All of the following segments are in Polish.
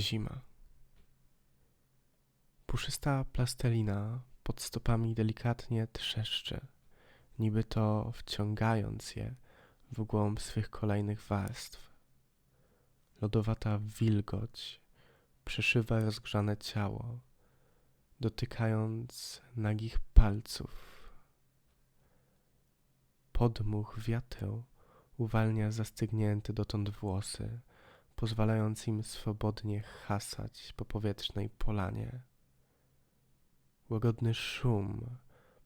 Zima. Puszysta plastelina pod stopami delikatnie trzeszczy, niby to wciągając je w głąb swych kolejnych warstw. Lodowata wilgoć przeszywa rozgrzane ciało, dotykając nagich palców. Podmuch wiatru uwalnia zastygnięte dotąd włosy, pozwalając im swobodnie hasać po powietrznej polanie. Łagodny szum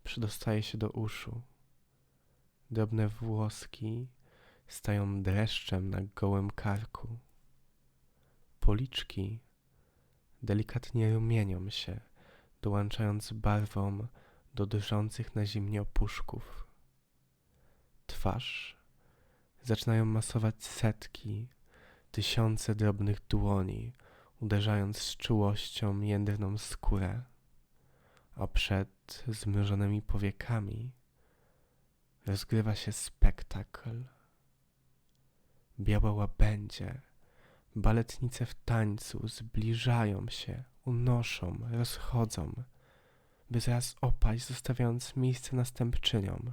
przedostaje się do uszu. Drobne włoski stają dreszczem na gołym karku. Policzki delikatnie rumienią się, dołączając barwom do drżących na zimnie opuszków. Twarz zaczynają masować setki, tysiące drobnych dłoni, uderzając z czułością jędrną skórę, a przed zmrużonymi powiekami rozgrywa się spektakl. Białe łabędzie, baletnice w tańcu zbliżają się, unoszą, rozchodzą, by zaraz opaść, zostawiając miejsce następczyniom.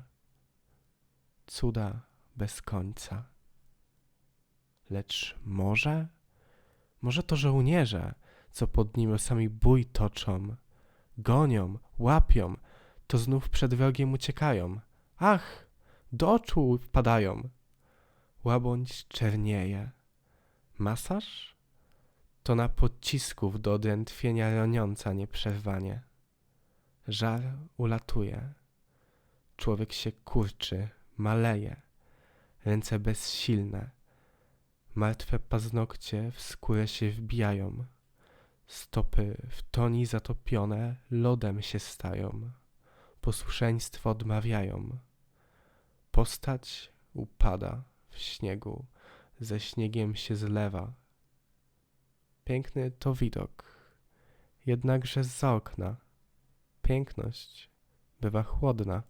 Cuda bez końca. Lecz może? Może to żołnierze, co pod nim sami bój toczą, gonią, łapią, to znów przed wrogiem uciekają. Ach, do oczu wpadają. Łabądź czernieje. Masaż? To na pocisków do odrętwienia roniąca nieprzerwanie. Żar ulatuje. Człowiek się kurczy, maleje. Ręce bezsilne. Martwe paznokcie w skórę się wbijają. Stopy w toni zatopione lodem się stają. Posłuszeństwo odmawiają. Postać upada w śniegu, ze śniegiem się zlewa. Piękny to widok, jednakże z okna piękność bywa chłodna.